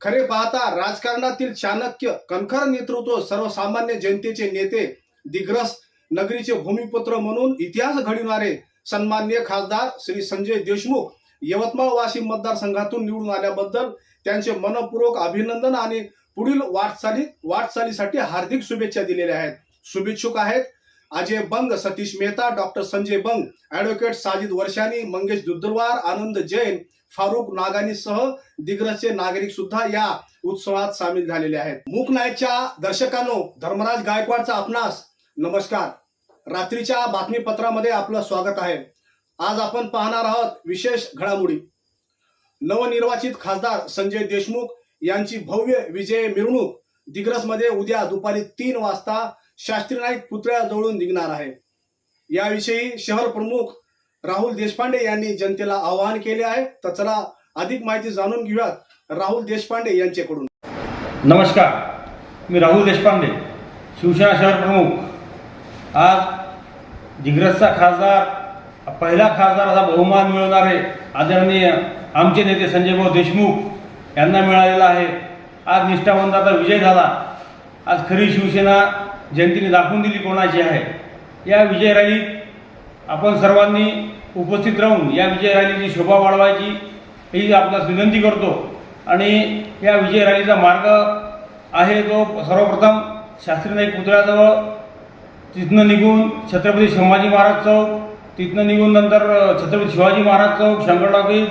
खरे पाहता राजकारणातील चाणक्य कणखर नेतृत्व सर्वसामान्य जनतेचे नेते दिग्रस नगरीचे भूमिपुत्र म्हणून इतिहास घडविणारे सन्मान्य खासदार श्री संजय देशमुख यवतमाळ वाशिम मतदारसंघातून निवडून आल्याबद्दल त्यांचे मनपूर्वक अभिनंदन आणि पुढील वाटचाली वाटचालीसाठी हार्दिक शुभेच्छा दिलेल्या आहेत. शुभेच्छुक आहेत अजय बंग सतीश मेहता डॉक्टर संजय बंग ऍडव्होकेट साजिद वर्षानी मंगेश दुद्दलवार आनंद जैन फारुख नागानीसह दिग्रजचे नागरिक सुद्धा या उत्सवात सामील झालेले आहेत. मूक दर्शकांनो धर्मराज गायकवाडचा आपणास नमस्कार. रात्रीच्या बातमीपत्रामध्ये आपलं स्वागत आहे. आज आपण पाहणार आहोत विशेष घडामोडी. नवनिर्वाचित खासदार संजय देशमुख यांची भव्य विजय मिरवणूक दिग्रसमध्ये उद्या दुपारी तीन वाजता शास्त्री नाईक पुतळ्याजवळून निघणार आहे. याविषयी शहर प्रमुख राहुल देशपांडे यांनी जनतेला आवाहन केले आहे. तर चला अधिक माहिती जाणून घेऊयात राहुल देशपांडे यांच्याकडून. नमस्कार मी राहुल देशपांडे शिवसेना शहर प्रमुख. आज दिग्रसचा खासदार पहिला खासदार असा बहुमान मिळवणारे आदरणीय आमचे नेते संजयभाऊ देशमुख यांना मिळालेला आहे. आज निष्ठावंताचा विजय झाला. आज खरी शिवसेना जनतेने दाखवून दिली कोणाची आहे. या विजय रॅलीत आपण सर्वांनी उपस्थित राहून या विजय रॅलीची शोभा वाढवायची ही आपणास विनंती करतो. आणि या विजय रॅलीचा मार्ग आहे तो सर्वप्रथम शास्त्री नाईक पुतळ्याजवळ तिथनं निघून छत्रपती संभाजी महाराज चौक तिथनं निघून नंतर छत्रपती शिवाजी महाराज चौक शंकर टॉकीज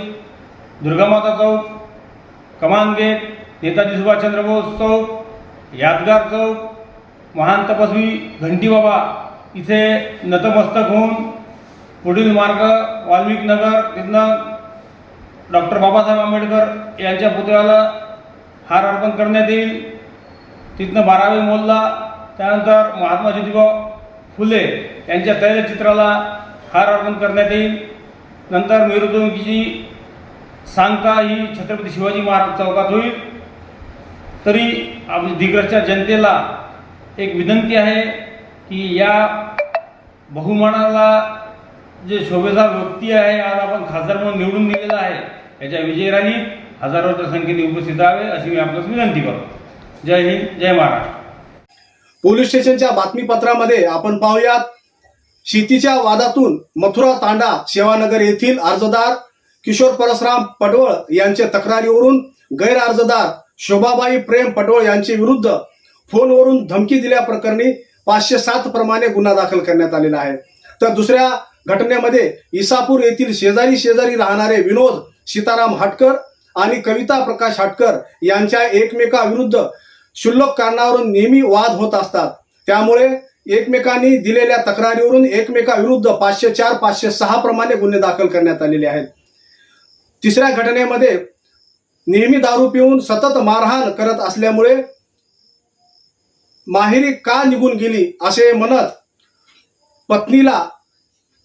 दुर्गामाता चौक कमान गेट नेताजी सुभाषचंद्र बोस चौक यादगार चौक महान तपस्वी घंटीबाबा इथे नतमस्तक होऊन पुढील मार्ग वाल्मिक नगर तिथनं डॉक्टर बाबासाहेब आंबेडकर यांच्या पुतळ्याला हार अर्पण करण्यात येईल. तिथनं बारावी मोलला त्यानंतर महात्मा ज्योतिबा फुले यांच्या तैलचित्राला हार अर्पण करण्यात येईल. नंतर मिरवणुकीची सांगता ही छत्रपती शिवाजी महाराज चौकात होईल. तरी आपली दिग्रजच्या जनतेला एक विनंती आहे की या बहुमानाला जे शोभेचा व्यक्ती आहे आज आपण खासदार म्हणून निवडून दिलेला आहे. याच्या विजयराणी हजारोच्या संख्येने उपस्थित राहावे अशी मी आपल्यास विनंती करतो. जय हिंद जय महाराष्ट्र. पोलीस स्टेशनच्या बातमीपत्रामध्ये आपण पाहूयात शेतीच्या वादातून मथुरा तांडा सेवानगर येथील अर्जदार किशोर परसराम पटवळ यांच्या तक्रारीवरून गैर अर्जदार शोभाबाई प्रेम पटवळ यांचे विरुद्ध फोनवरून धमकी दिल्याप्रकरणी पाचशे सात प्रमाणे गुन्हा दाखल करण्यात आलेला आहे. तर दुसऱ्या घटनेमध्ये इसापूर येथील शेजारी शेजारी राहणारे विनोद सीताराम हाटकर आणि कविता प्रकाश हाटकर यांच्या एकमेकाविरुद्ध क्षुल्लक कारणावरून नेहमी वाद होत असतात. त्यामुळे एकमेकांनी दिलेल्या तक्रारीवरून एकमेकाविरुद्ध पाचशे चार पाचशे सहा प्रमाणे गुन्हे दाखल करण्यात आलेले आहेत. तिसऱ्या घटनेमध्ये नेहमी दारू पिऊन सतत मारहाण करत असल्यामुळे माहेरी का निघून गेली असे म्हणत पत्नीला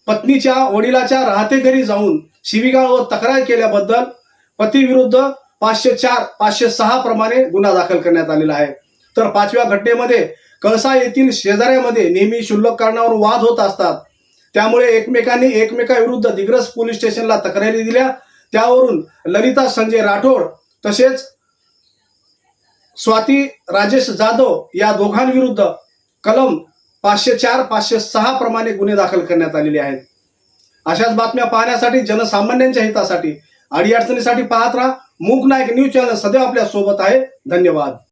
पत्नीच्या वडिलाच्या राहते घरी जाऊन शिवीगाळ व तक्रार केल्याबद्दल पतीविरुद्ध पाचशे चार पाचशे सहा प्रमाणे गुन्हा दाखल करण्यात आलेला आहे. तर पाचव्या घटनेमध्ये कळसा येथील शेजाऱ्यामध्ये नेहमी शुल्लक कारणावर वाद होत असतात. त्यामुळे एकमेकांनी एकमेकाविरुद्ध दिग्रस पोलीस स्टेशनला तक्रारी दिल्या. त्यावरून ललिता संजय राठोड तसेच स्वाती राजेश जाधव या दोघांविरुद्ध कलम पाचशे चार पाचशे सहा प्रमाणे गुन्हे दाखल करण्यात आलेले आहेत. अशाच बातम्या पाहण्यासाठी जनसामान्यांच्या हितासाठी अडीअडचणीसाठी पाहत राहा. मूक नायक न्यूज चॅनल सदैव आपल्यासोबत आहे. धन्यवाद.